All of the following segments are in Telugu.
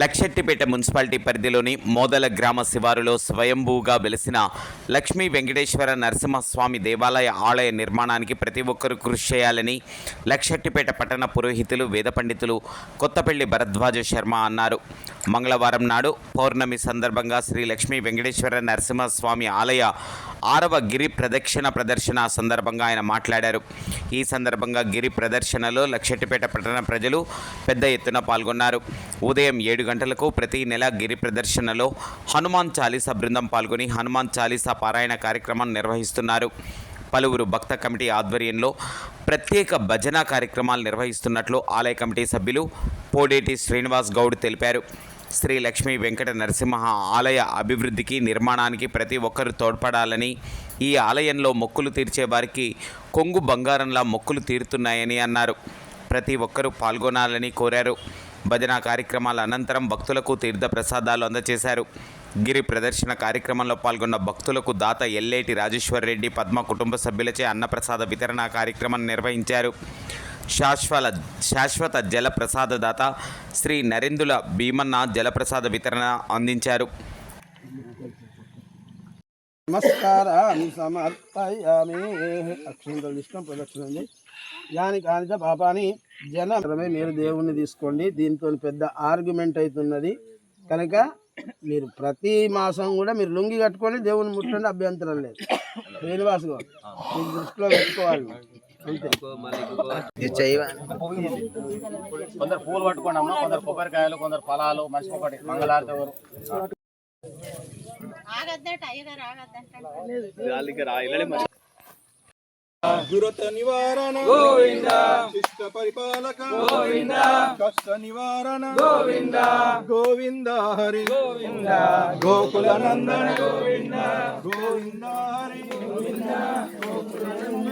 లక్షెట్టిపేట మున్సిపాలిటీ పరిధిలోని మోదల గ్రామ శివారులో స్వయంభూగా వెలిసిన లక్ష్మీ వెంకటేశ్వర నరసింహస్వామి దేవాలయ ఆలయ నిర్మాణానికి ప్రతి ఒక్కరూ కృషి చేయాలని లక్షెట్టిపేట పట్టణ పురోహితులు వేద పండితులు కొత్తపల్లి భరద్వాజ శర్మ అన్నారు. మంగళవారం నాడు పౌర్ణమి సందర్భంగా శ్రీ లక్ష్మీ వెంకటేశ్వర నరసింహస్వామి ఆలయ ఆరవ గిరి ప్రదక్షిణ ప్రదర్శన సందర్భంగా ఆయన మాట్లాడారు. ఈ సందర్భంగా గిరి ప్రదర్శనలో లక్షెట్టిపేట పట్టణ ప్రజలు పెద్ద ఎత్తున పాల్గొన్నారు. ఉదయం ఏడు గంటలకు ప్రతి నెల గిరి ప్రదర్శనలో హనుమాన్ చాలీసా బృందం పాల్గొని హనుమాన్ చాలీసా పారాయణ కార్యక్రమం నిర్వహిస్తున్నారు. పలువురు భక్త కమిటీ ఆధ్వర్యంలో ప్రత్యేక భజన కార్యక్రమాలు నిర్వహిస్తున్నట్లు ఆలయ కమిటీ సభ్యులు పోడేటి శ్రీనివాస్ గౌడ్ తెలిపారు. శ్రీ లక్ష్మీ వెంకట నరసింహ ఆలయ అభివృద్ధికి నిర్మాణానికి ప్రతి ఒక్కరూ తోడ్పడాలని ఈ ఆలయంలో మొక్కులు తీర్చే వారికి కొంగు బంగారంలా మొక్కులు తీరుతున్నాయని అన్నారు. ప్రతి ఒక్కరూ పాల్గొనాలని కోరారు. భజన కార్యక్రమాల అనంతరం భక్తులకు తీర్థ ప్రసాదాలు అందజేశారు. గిరి ప్రదర్శన కార్యక్రమంలో పాల్గొన్న భక్తులకు దాత ఎల్లేటి రాజేశ్వర్ రెడ్డి పద్మ కుటుంబ సభ్యులచే అన్నప్రసాద వితరణ కార్యక్రమం నిర్వహించారు. శాశ్వత శాశ్వత జలప్రసాదదాత శ్రీ నరేందుల భీమన్న జలప్రసాద వితరణ అందించారు. నమస్కారాన్ని సమర్పయామి. అక్షంతలు ఇష్టం ప్రదక్షిణండి. యాని పాపాని జనమే మీరు దేవుణ్ణి తీసుకోండి. దీంతో పెద్ద ఆర్గ్యుమెంట్ అవుతున్నది కనుక మీరు ప్రతి మాసం కూడా మీరు లుంగి కట్టుకొని దేవుని ముట్టండి అభ్యంతరం లేదు. శ్రీనివాస్ గారు మీరు దృష్టిలో పెట్టుకోవాలి. కొందరు పూలు పట్టుకోండి అమ్మ కొందరు కొబ్బరికాయలు కొందరు ఫలాలు మనిషి ఒకటి మంగళారతి ఎవరు? ఆగద్దంట దురత నివారణ గోవింద శిష్ట పరిపాలక గోవింద కష్ట నివారణ గోవింద గోవింద హరి గోవింద గోకుల నందన గోవింద గోవింద హరి గోవింద చక్షదేవ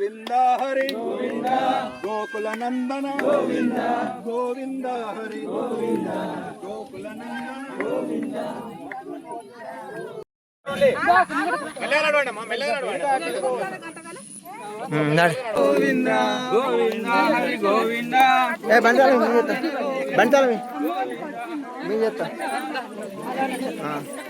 గోవింద హరి. గోవింద గోకుల నందన. గోవింద గోవింద హరి. గోవింద గోకుల నందన. గోవింద. ఏ బంచాలి బంచాలి మీరు చెప్తా. గోవింద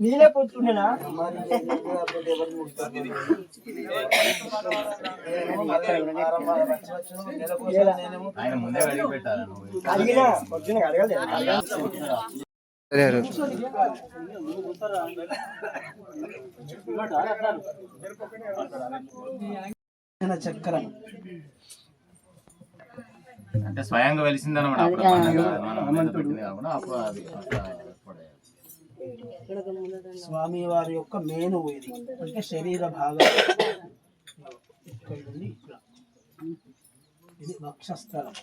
నీలే పుచ్చుకున్నా ఆయన ముందే అడిగి పెట్టాలి. అడిగినా వచ్చిన అడగలేదు. చక్రం. అంటే స్వయంగా వెలిసిందనమాట. స్వామి వారి యొక్క మేను ఇది. అంటే శరీర భాగం. ఇక్కడ. ఇది వక్షస్థలం.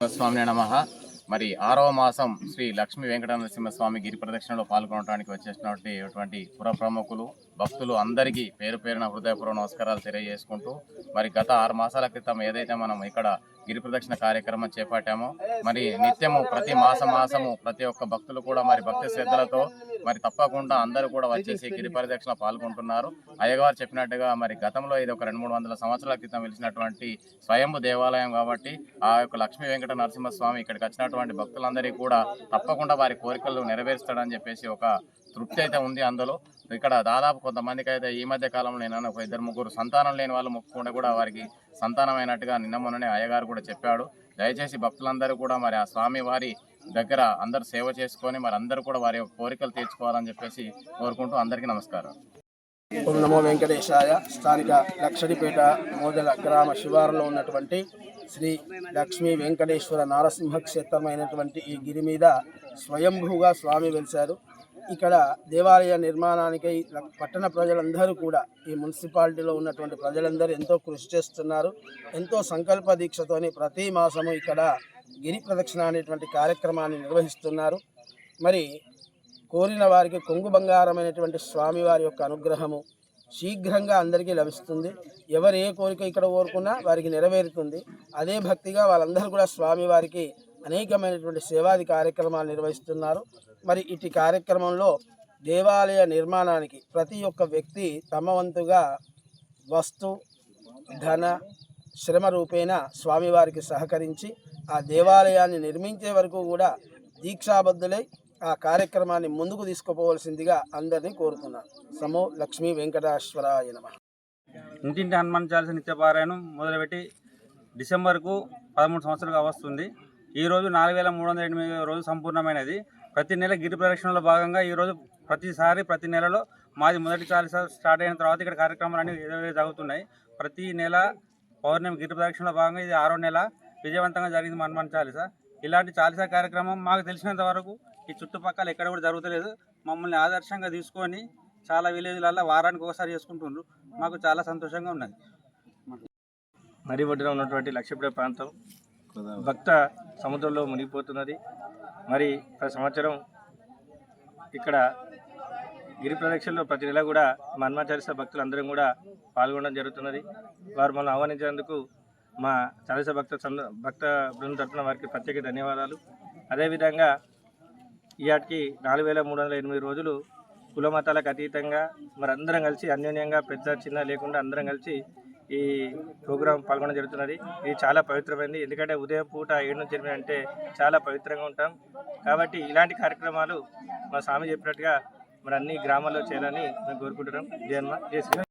స్వామి నమ. మరి ఆరవ మాసం శ్రీ లక్ష్మీ వెంకట నరసింహస్వామి గిరి ప్రదక్షిణలో పాల్గొనడానికి వచ్చేసినటువంటి పుర ప్రముఖులు భక్తులు అందరికీ పేరు పేరున హృదయపూర్వ నమస్కారాలు తెలియజేసుకుంటూ మరి గత ఆరు మాసాల క్రితం ఏదైతే మనం ఇక్కడ గిరి ప్రదక్షిణ కార్యక్రమం చేపట్టామో మరి నిత్యము ప్రతి మాస మాసము ప్రతి ఒక్క భక్తులు కూడా మరి భక్తి శ్రద్ధలతో మరి తప్పకుండా అందరూ కూడా వచ్చేసి గిరి ప్రదక్షిణ పాల్గొంటున్నారు. అయ్యగారు చెప్పినట్టుగా మరి గతంలో ఇది ఒక రెండు మూడు వందల సంవత్సరాల క్రితం వెలిసినటువంటి స్వయంభు దేవాలయం కాబట్టి ఆ యొక్క లక్ష్మీ వెంకట నరసింహస్వామి ఇక్కడికి వచ్చినటువంటి భక్తులందరికీ కూడా తప్పకుండా వారి కోరికలు నెరవేరుస్తాడని చెప్పేసి ఒక తృప్తి అయితే ఉంది అందులో. ఇక్కడ దాదాపు కొంతమందికి అయితే ఈ మధ్య కాలంలో నేను ఒక ఇద్దరు ముగ్గురు సంతానం లేని వాళ్ళు మొక్కుకుంటే కూడా వారికి సంతానమైనట్టుగా నిన్న మొన్ననే అయ్యగారు కూడా చెప్పాడు. దయచేసి భక్తులందరూ కూడా మరి ఆ స్వామి వారి దగ్గర అందరు సేవ చేసుకొని మరి అందరూ కూడా వారి కోరికలు తీర్చుకోవాలని చెప్పేసి కోరుకుంటూ అందరికీ నమస్కారం. ఓం నమో వెంకటేశాయ స్థానిక లక్షడిపేట మోదల గ్రామ శివారులో ఉన్నటువంటి శ్రీ లక్ష్మీ వెంకటేశ్వర నారసింహ క్షేత్రమైనటువంటి ఈ గిరి మీద స్వయంభూగా స్వామి వెలిశారు. ఇక్కడ దేవాలయ నిర్మాణానికి పట్టణ ప్రజలందరూ కూడా ఈ మున్సిపాలిటీలో ఉన్నటువంటి ప్రజలందరూ ఎంతో కృషి చేస్తున్నారు. ఎంతో సంకల్ప దీక్షతోని ప్రతి మాసము ఇక్కడ గిరి ప్రదక్షిణ అనేటువంటి కార్యక్రమాన్ని నిర్వహిస్తున్నారు. మరి కోరిన వారికి కొంగు బంగారమైనటువంటి స్వామివారి యొక్క అనుగ్రహము శీఘ్రంగా అందరికీ లభిస్తుంది. ఎవరు ఏ కోరిక ఇక్కడ కోరుకున్నా వారికి నెరవేరుతుంది. అదే భక్తిగా వాళ్ళందరూ కూడా స్వామివారికి అనేకమైనటువంటి సేవాది కార్యక్రమాలు నిర్వహిస్తున్నారు. మరి ఇటు కార్యక్రమంలో దేవాలయ నిర్మాణానికి ప్రతి ఒక్క వ్యక్తి తమ వంతుగా వస్తు ధన శ్రమ రూపేణ స్వామివారికి సహకరించి ఆ దేవాలయాన్ని నిర్మించే వరకు కూడా దీక్షాబద్ధులై ఆ కార్యక్రమాన్ని ముందుకు తీసుకుపోవలసిందిగా అందరినీ కోరుతున్నాను. సమో లక్ష్మీ వెంకటేశ్వరాయ నమ. ఇంటింటి హనుమాన్ నిత్యపారాయణం మొదలుపెట్టి డిసెంబర్కు పదమూడు సంవత్సరాలుగా వస్తుంది. ఈరోజు నాలుగు వేల మూడు వందల ఎనిమిది రోజు సంపూర్ణమైనది. ప్రతి నెల గిరి ప్రదక్షిణలో భాగంగా ఈ రోజు ప్రతిసారి ప్రతి నెలలో మాది మొదటి చాలీస స్టార్ట్ అయిన తర్వాత ఇక్కడ కార్యక్రమాలు అనేవి ఏదో జరుగుతున్నాయి. ప్రతి నెల పౌర్ణమి గిరి ప్రదక్షిణలో భాగంగా ఇది ఆరో నెల విజయవంతంగా జరిగింది మా హనుమాన్ చాలీస. ఇలాంటి చాలీసా కార్యక్రమం మాకు తెలిసినంత వరకు ఈ చుట్టుపక్కల ఎక్కడ కూడా జరుగుతలేదు. మమ్మల్ని ఆదర్శంగా తీసుకొని చాలా విలేజ్లలో వారానికి ఒకసారి చేసుకుంటుండ్రు. మాకు చాలా సంతోషంగా ఉన్నది. నది ఒడ్డున ఉన్నటువంటి లక్ష్మీపుర ప్రాంతం భక్త సముద్రంలో మునిగిపోతున్నది. మరి ప్రతి సంవత్సరం ఇక్కడ గిరి ప్రదక్షిణలో ప్రతి నెల కూడా మన్మాచారిస భక్తులందరం కూడా పాల్గొనడం జరుగుతున్నది. వారు మనం ఆహ్వానించినందుకు మా చారిస భక్త సంద- భక్త బృందం తరఫున వారికి ప్రత్యేక ధన్యవాదాలు. అదేవిధంగా ఈయాటికి నాలుగు వేల మూడు వందల ఎనిమిది రోజులు కుల మతాలకు అతీతంగా మరి అందరం కలిసి అన్యోన్యంగా పెద్ద చిన్న లేకుండా అందరం కలిసి ఈ ప్రోగ్రాం పాల్గొనడం జరుగుతున్నది. ఇది చాలా పవిత్రమైనది ఎందుకంటే ఉదయం పూట ఏడు నుంచి ఎనిమిది అంటే చాలా పవిత్రంగా ఉంటాం. కాబట్టి ఇలాంటి కార్యక్రమాలు మా స్వామి చెప్పినట్టుగా మరి అన్ని గ్రామాల్లో చేయాలని మేము కోరుకుంటున్నాం. జయన్మ జయ